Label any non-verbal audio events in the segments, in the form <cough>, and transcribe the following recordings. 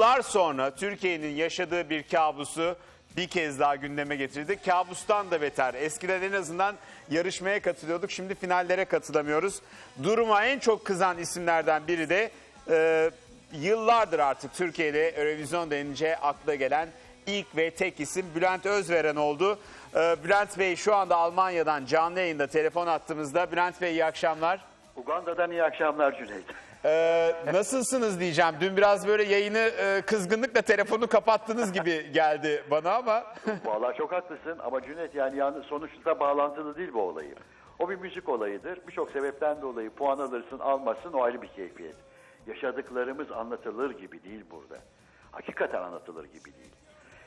yıllar sonra Türkiye'nin yaşadığı bir kabusu bir kez daha gündeme getirdi. Kabustan da beter. Eskiden en azından yarışmaya katılıyorduk. Şimdi finallere katılamıyoruz. Duruma en çok kızan isimlerden biri de e, yıllardır artık Türkiye'de Eurovision denince akla gelen ilk ve tek isim Bülent Özveren oldu. E, Bülent Bey şu anda Almanya'dan canlı yayında telefon attığımızda. Bülent Bey iyi akşamlar. Uganda'dan iyi akşamlar Cüneyt. Ee, nasılsınız diyeceğim. Dün biraz böyle yayını e, kızgınlıkla telefonu kapattınız gibi geldi bana ama. Vallahi çok haklısın ama Cüneyt yani, yani sonuçta bağlantılı değil bu olayı. O bir müzik olayıdır. Birçok sebepten dolayı puan alırsın almazsın o ayrı bir keyfiyet. Yaşadıklarımız anlatılır gibi değil burada. Hakikaten anlatılır gibi değil.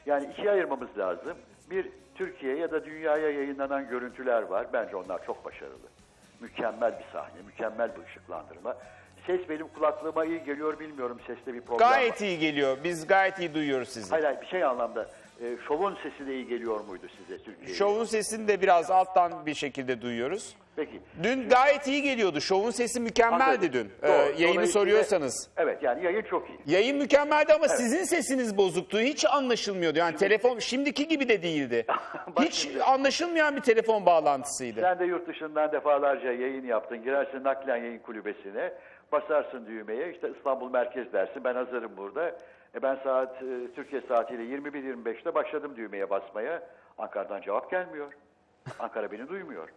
Yani ikiye ayırmamız lazım. Bir Türkiye ya da dünyaya yayınlanan görüntüler var. Bence onlar çok başarılı. Mükemmel bir sahne, mükemmel bir ışıklandırma. Ses benim kulaklığıma iyi geliyor bilmiyorum seste bir problem var. Gayet iyi geliyor. Biz gayet iyi duyuyoruz sizi. Hayır hayır bir şey anlamda. E, şovun sesi de iyi geliyor muydu size Türkiye'ye? Şovun sesini de biraz alttan bir şekilde duyuyoruz. Peki. Dün gayet iyi geliyordu. Şovun sesi mükemmeldi Anladım. dün. Doğru. Ee, yayını Dolayısıyla- soruyorsanız. Evet yani yayın çok iyi. Yayın mükemmeldi ama sizin sesiniz bozuktu. Hiç anlaşılmıyordu. Yani telefon şimdiki gibi de değildi. <laughs> Bak Hiç şimdi. anlaşılmayan bir telefon bağlantısıydı. Sen de yurt dışından defalarca yayın yaptın. Girersin naklen yayın kulübesine. Basarsın düğmeye. işte İstanbul merkez dersin. Ben hazırım burada. E ben saat e, Türkiye saatiyle 21.25'te başladım düğmeye basmaya. Ankara'dan cevap gelmiyor. Ankara beni duymuyor.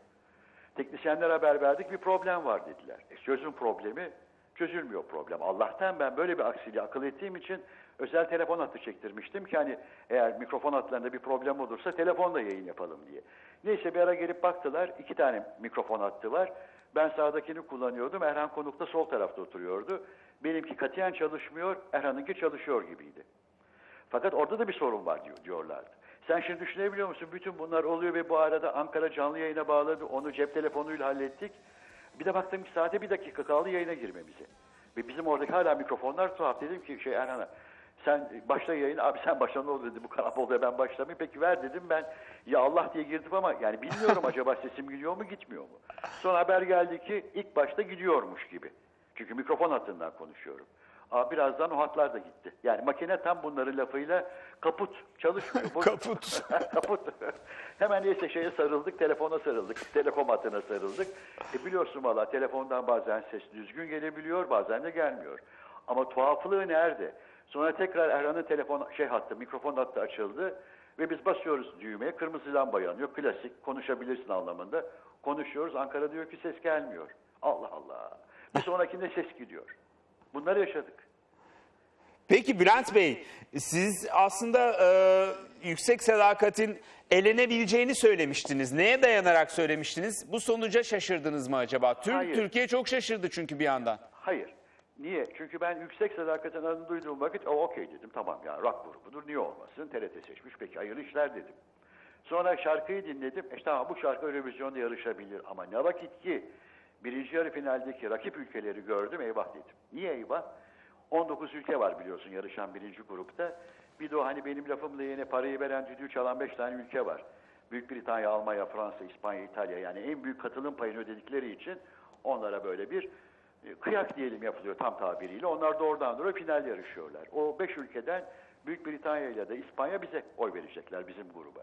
Teknisyenler haber verdik bir problem var dediler. E çözüm problemi çözülmüyor problem. Allah'tan ben böyle bir aksiliği akıl ettiğim için özel telefon hattı çektirmiştim ki hani eğer mikrofon hatlarında bir problem olursa telefonla yayın yapalım diye. Neyse bir ara gelip baktılar iki tane mikrofon hattı var. Ben sağdakini kullanıyordum. Erhan Konuk'ta sol tarafta oturuyordu. Benimki katiyen çalışmıyor, Erhan'ınki çalışıyor gibiydi. Fakat orada da bir sorun var diyor, diyorlardı. Sen şimdi düşünebiliyor musun? Bütün bunlar oluyor ve bu arada Ankara canlı yayına bağladı. Onu cep telefonuyla hallettik. Bir de baktım ki saate bir dakika kaldı yayına girmemize. Ve bizim oradaki hala mikrofonlar tuhaf. Dedim ki şey Erhan'a sen başla yayın. Abi sen başla ne oldu dedi. Bu karabolda ben başlamayayım. Peki ver dedim ben. Ya Allah diye girdim ama yani bilmiyorum <laughs> acaba sesim gidiyor mu gitmiyor mu? Sonra haber geldi ki ilk başta gidiyormuş gibi. Çünkü mikrofon hattından konuşuyorum. Aa, birazdan o hatlar da gitti. Yani makine tam bunların lafıyla kaput çalışmıyor. <laughs> Kaput. <laughs> kaput. Hemen neyse şeye sarıldık, telefona sarıldık, telekom hattına sarıldık. E biliyorsun valla telefondan bazen ses düzgün gelebiliyor, bazen de gelmiyor. Ama tuhaflığı nerede? Sonra tekrar Erhan'ın telefon şey hattı, mikrofon hattı açıldı ve biz basıyoruz düğmeye, kırmızı lamba yanıyor. Klasik, konuşabilirsin anlamında. Konuşuyoruz, Ankara diyor ki ses gelmiyor. Allah Allah. Bir sonrakinde ses gidiyor. Bunları yaşadık. Peki Bülent Bey, siz aslında e, yüksek sadakatin elenebileceğini söylemiştiniz. Neye dayanarak söylemiştiniz? Bu sonuca şaşırdınız mı acaba? Tüm Hayır. Türkiye çok şaşırdı çünkü bir yandan. Hayır. Niye? Çünkü ben yüksek sadakatin adını duyduğum vakit o okey dedim. Tamam ya rock grubudur niye olmasın? TRT seçmiş peki hayırlı işler dedim. Sonra şarkıyı dinledim. E tamam bu şarkı Eurovision'da yarışabilir ama ne vakit ki birinci yarı finaldeki rakip ülkeleri gördüm eyvah dedim. Niye eyvah? 19 ülke var biliyorsun yarışan birinci grupta. Bir de o hani benim lafımla yine parayı veren düdüğü çalan 5 tane ülke var. Büyük Britanya, Almanya, Fransa, İspanya, İtalya yani en büyük katılım payını ödedikleri için onlara böyle bir kıyak diyelim yapılıyor tam tabiriyle. Onlar doğrudan doğru final yarışıyorlar. O 5 ülkeden Büyük Britanya ile de İspanya bize oy verecekler bizim gruba.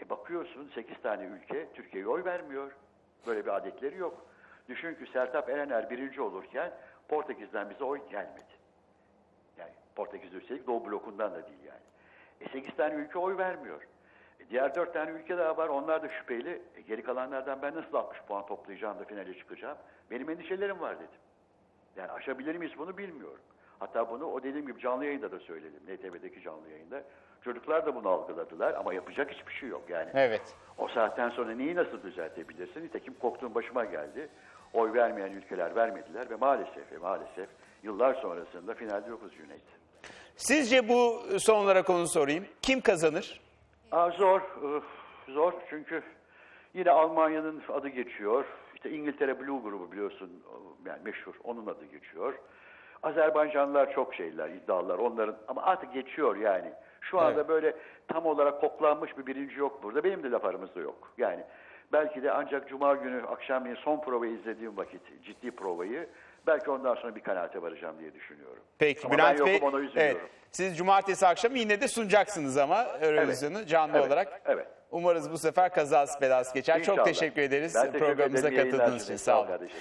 E bakıyorsun 8 tane ülke Türkiye'ye oy vermiyor. Böyle bir adetleri yok. Düşün ki Sertap Erener birinci olurken Portekiz'den bize oy gelmedi. Yani Portekiz üstelik Doğu blokundan da değil yani. E 8 tane ülke oy vermiyor. E diğer 4 tane ülke daha var. Onlar da şüpheli. E geri kalanlardan ben nasıl 60 puan toplayacağım da finale çıkacağım? Benim endişelerim var dedim. Yani aşabilir miyiz bunu bilmiyorum. Hatta bunu o dediğim gibi canlı yayında da söyledim. NTV'deki canlı yayında. Çocuklar da bunu algıladılar ama yapacak hiçbir şey yok yani. Evet. O saatten sonra neyi nasıl düzeltebilirsin? Nitekim korktuğum başıma geldi. Oy vermeyen ülkeler vermediler ve maalesef ve maalesef yıllar sonrasında finalde yokuz Cüneyt. Sizce bu son olarak onu sorayım. Kim kazanır? Aa, zor, zor çünkü yine Almanya'nın adı geçiyor. İşte İngiltere Blue grubu biliyorsun yani meşhur onun adı geçiyor. Azerbaycanlılar çok şeyler, iddialılar onların ama artık geçiyor yani. Şu anda Evet. böyle tam olarak koklanmış bir birinci yok burada. Benim de laf aramızda yok. Yani belki de ancak Cuma günü akşamleyin son provayı izlediğim vakit, ciddi provayı Belki ondan sonra bir kanaate varacağım diye düşünüyorum. Peki Ama Bülent Bey, evet, siz cumartesi akşamı yine de sunacaksınız ama Eurovision'u canlı Evet, olarak. evet. Umarız bu sefer kazası belası geçer. Çok İnşallah. teşekkür ederiz Ben teşekkür programımıza ederim. Katıldığınız için. Sağ olun. kardeşim.